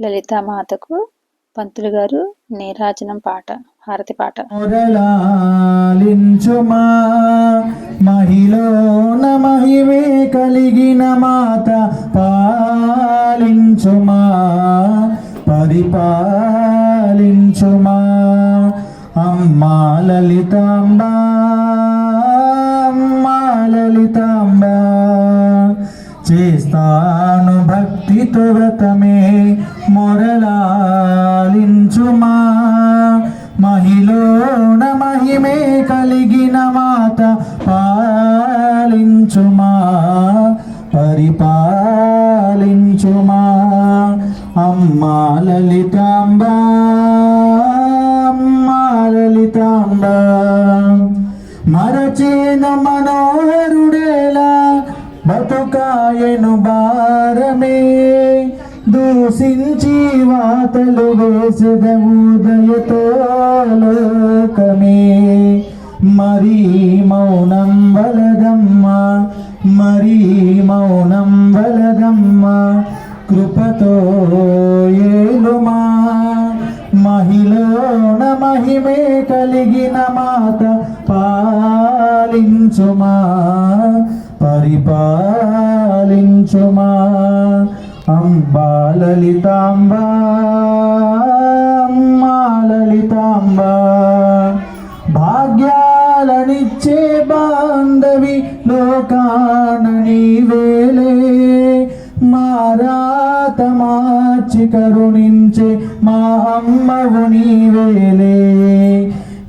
లలితామాతకు పంతులు గారు నీరాజనం పాట హారతి పాట. మురళాలించుమా మహిమే కలిగిన మాత పాలించుమా పరిపాలించుమా. అమ్మా లలితాంబా చేస్తాను భక్తితో వ్రతమే మొరలాలించుమా. మహిళన మహిమే కలిగిన మాత పాలించుమా. పరిపాలించుమా. అమ్మా లలితాంబా అమ్మా లలితాంబా. కాయను భారమే. దూషించి వాతలు వేసదముదయతో లోకమే మరీ మౌనం వలదమ్మ మరీ మౌనం వలదమ్మ కృపతో ఏలుమా. మహిళన మహిమే కలిగిన మాత పాలించుమా. పరిపాలించుమా? అంబా లలితాంబా అమ్మా లలితాంబా. భాగ్యాలనిచ్చే బాంధవి లోకాన నీవేలే మారాత మార్చి కరుణించే మా అమ్మవు నీవేలే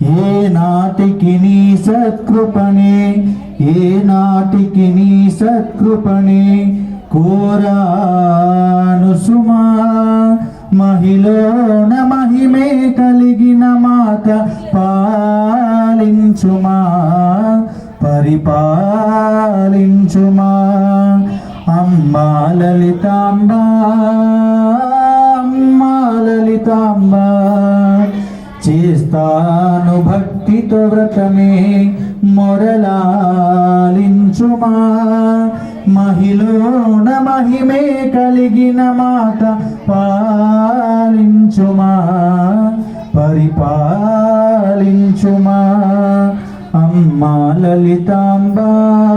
ఏ నాటికి నీ సత్కృపణే ఏ నాటికి నీ సత్కృపణే కోరాను సుమా మహిళన మహిమే కలిగిన మాత పాలించుమా. పరిపాలించుమా. అమ్మా లలితాంబా అమ్మా లలితాంబా. చేస్తాను భక్తితో వ్రతమే మొరలాలించుమా. మహిళన మహిమే కలిగిన మాత పాలించుమా. పరిపాలించుమా. అమ్మా లలితాంబా.